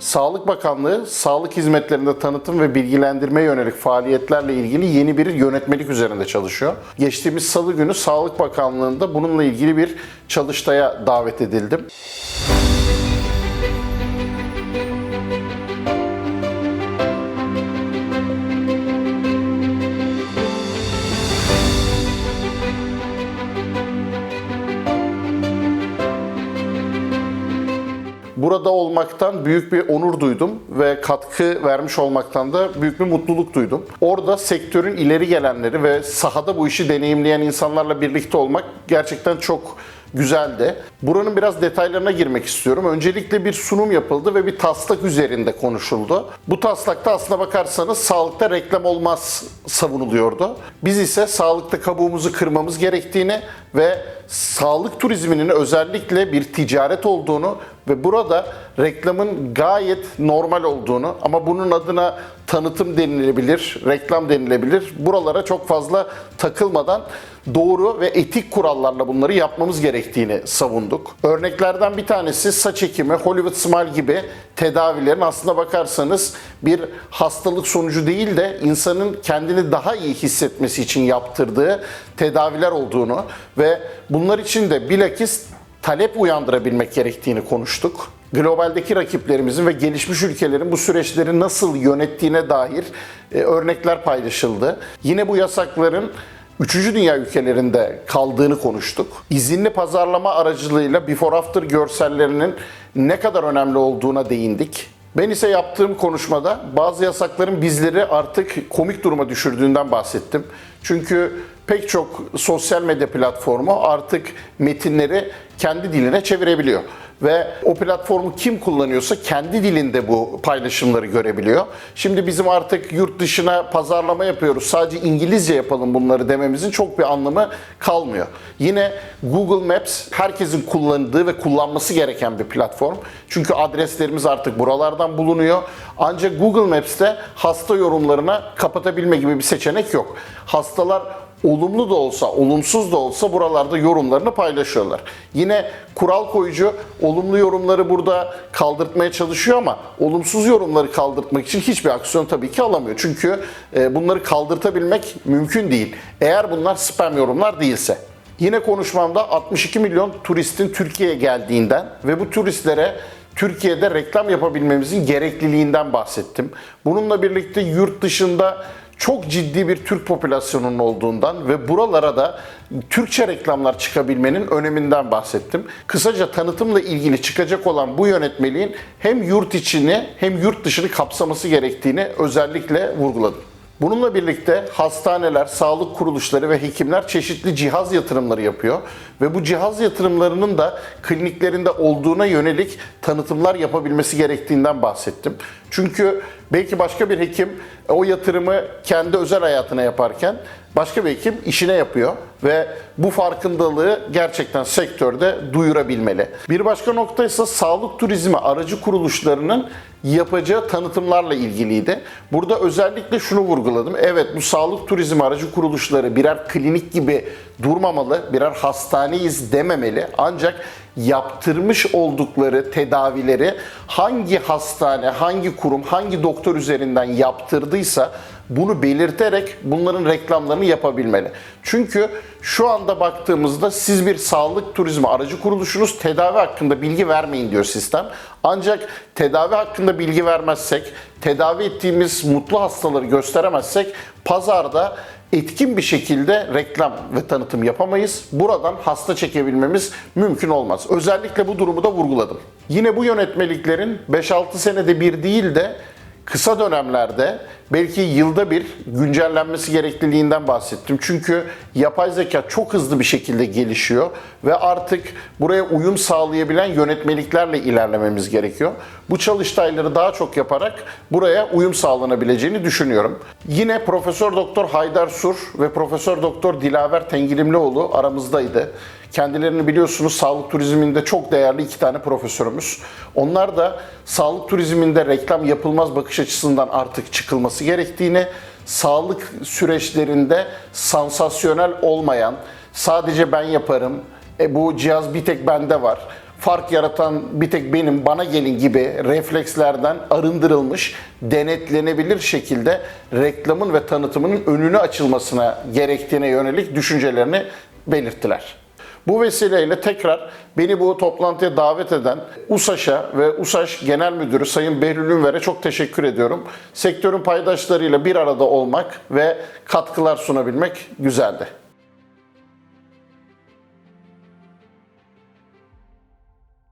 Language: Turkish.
Sağlık Bakanlığı sağlık hizmetlerinde tanıtım ve bilgilendirme yönelik faaliyetlerle ilgili yeni bir yönetmelik üzerinde çalışıyor. Geçtiğimiz salı günü Sağlık Bakanlığı'nda bununla ilgili bir çalıştaya davet edildim. Burada olmaktan büyük bir onur duydum ve katkı vermiş olmaktan da büyük bir mutluluk duydum. Orada sektörün ileri gelenleri ve sahada bu işi deneyimleyen insanlarla birlikte olmak gerçekten çok güzeldi. Buranın biraz detaylarına girmek istiyorum. Öncelikle bir sunum yapıldı ve bir taslak üzerinde konuşuldu. Bu taslakta aslına bakarsanız sağlıkta reklam olmaz savunuluyordu. Biz ise sağlıkta kabuğumuzu kırmamız gerektiğini ve sağlık turizminin özellikle bir ticaret olduğunu ve burada reklamın gayet normal olduğunu ama bunun adına tanıtım denilebilir, reklam denilebilir. Buralara çok fazla takılmadan doğru ve etik kurallarla bunları yapmamız gerektiğini savunduk. Örneklerden bir tanesi saç ekimi, Hollywood Smile gibi tedavilerin aslına bakarsanız bir hastalık sonucu değil de insanın kendini daha iyi hissetmesi için yaptırdığı tedaviler olduğunu ve bunlar için de bilakis talep uyandırabilmek gerektiğini konuştuk. Globaldeki rakiplerimizin ve gelişmiş ülkelerin bu süreçleri nasıl yönettiğine dair e, örnekler paylaşıldı. Yine bu yasakların Üçüncü dünya ülkelerinde kaldığını konuştuk. İzinli pazarlama aracılığıyla before after görsellerinin ne kadar önemli olduğuna değindik. Ben ise yaptığım konuşmada bazı yasakların bizleri artık komik duruma düşürdüğünden bahsettim. Çünkü pek çok sosyal medya platformu artık metinleri kendi diline çevirebiliyor ve o platformu kim kullanıyorsa kendi dilinde bu paylaşımları görebiliyor. Şimdi bizim artık yurt dışına pazarlama yapıyoruz. Sadece İngilizce yapalım bunları dememizin çok bir anlamı kalmıyor. Yine Google Maps herkesin kullandığı ve kullanması gereken bir platform. Çünkü adreslerimiz artık buralardan bulunuyor. Ancak Google Maps'te hasta yorumlarına kapatabilme gibi bir seçenek yok. Hastalar olumlu da olsa, olumsuz da olsa buralarda yorumlarını paylaşıyorlar. Yine kural koyucu olumlu yorumları burada kaldırtmaya çalışıyor ama olumsuz yorumları kaldırtmak için hiçbir aksiyon tabii ki alamıyor. Çünkü e, bunları kaldırtabilmek mümkün değil. Eğer bunlar spam yorumlar değilse. Yine konuşmamda 62 milyon turistin Türkiye'ye geldiğinden ve bu turistlere Türkiye'de reklam yapabilmemizin gerekliliğinden bahsettim. Bununla birlikte yurt dışında çok ciddi bir Türk popülasyonunun olduğundan ve buralara da Türkçe reklamlar çıkabilmenin öneminden bahsettim. Kısaca tanıtımla ilgili çıkacak olan bu yönetmeliğin hem yurt içini hem yurt dışını kapsaması gerektiğini özellikle vurguladım. Bununla birlikte hastaneler, sağlık kuruluşları ve hekimler çeşitli cihaz yatırımları yapıyor ve bu cihaz yatırımlarının da kliniklerinde olduğuna yönelik tanıtımlar yapabilmesi gerektiğinden bahsettim. Çünkü belki başka bir hekim o yatırımı kendi özel hayatına yaparken başka bir hekim işine yapıyor ve bu farkındalığı gerçekten sektörde duyurabilmeli. Bir başka nokta ise sağlık turizmi aracı kuruluşlarının yapacağı tanıtımlarla ilgiliydi. Burada özellikle şunu vurguladım. Evet bu sağlık turizmi aracı kuruluşları birer klinik gibi durmamalı, birer hastaneyiz dememeli. Ancak yaptırmış oldukları tedavileri hangi hastane, hangi kurum, hangi doktor üzerinden yaptırdıysa bunu belirterek bunların reklamlarını yapabilmeli. Çünkü şu anda baktığımızda siz bir sağlık turizmi aracı kuruluşunuz tedavi hakkında bilgi vermeyin diyor sistem. Ancak tedavi hakkında bilgi vermezsek, tedavi ettiğimiz mutlu hastaları gösteremezsek pazarda etkin bir şekilde reklam ve tanıtım yapamayız. Buradan hasta çekebilmemiz mümkün olmaz. Özellikle bu durumu da vurguladım. Yine bu yönetmeliklerin 5-6 senede bir değil de kısa dönemlerde belki yılda bir güncellenmesi gerekliliğinden bahsettim. Çünkü yapay zeka çok hızlı bir şekilde gelişiyor ve artık buraya uyum sağlayabilen yönetmeliklerle ilerlememiz gerekiyor. Bu çalıştayları daha çok yaparak buraya uyum sağlanabileceğini düşünüyorum. Yine Profesör Doktor Haydar Sur ve Profesör Doktor Dilaver Tengilimlioğlu aramızdaydı. Kendilerini biliyorsunuz sağlık turizminde çok değerli iki tane profesörümüz. Onlar da sağlık turizminde reklam yapılmaz bakış açısından artık çıkılması gerektiğini, sağlık süreçlerinde sansasyonel olmayan, sadece ben yaparım, e bu cihaz bir tek bende var fark yaratan bir tek benim bana gelin gibi reflekslerden arındırılmış, denetlenebilir şekilde reklamın ve tanıtımının önünü açılmasına gerektiğine yönelik düşüncelerini belirttiler. Bu vesileyle tekrar beni bu toplantıya davet eden USAŞ'a ve USAŞ Genel Müdürü Sayın Behlül Ünver'e çok teşekkür ediyorum. Sektörün paydaşlarıyla bir arada olmak ve katkılar sunabilmek güzeldi.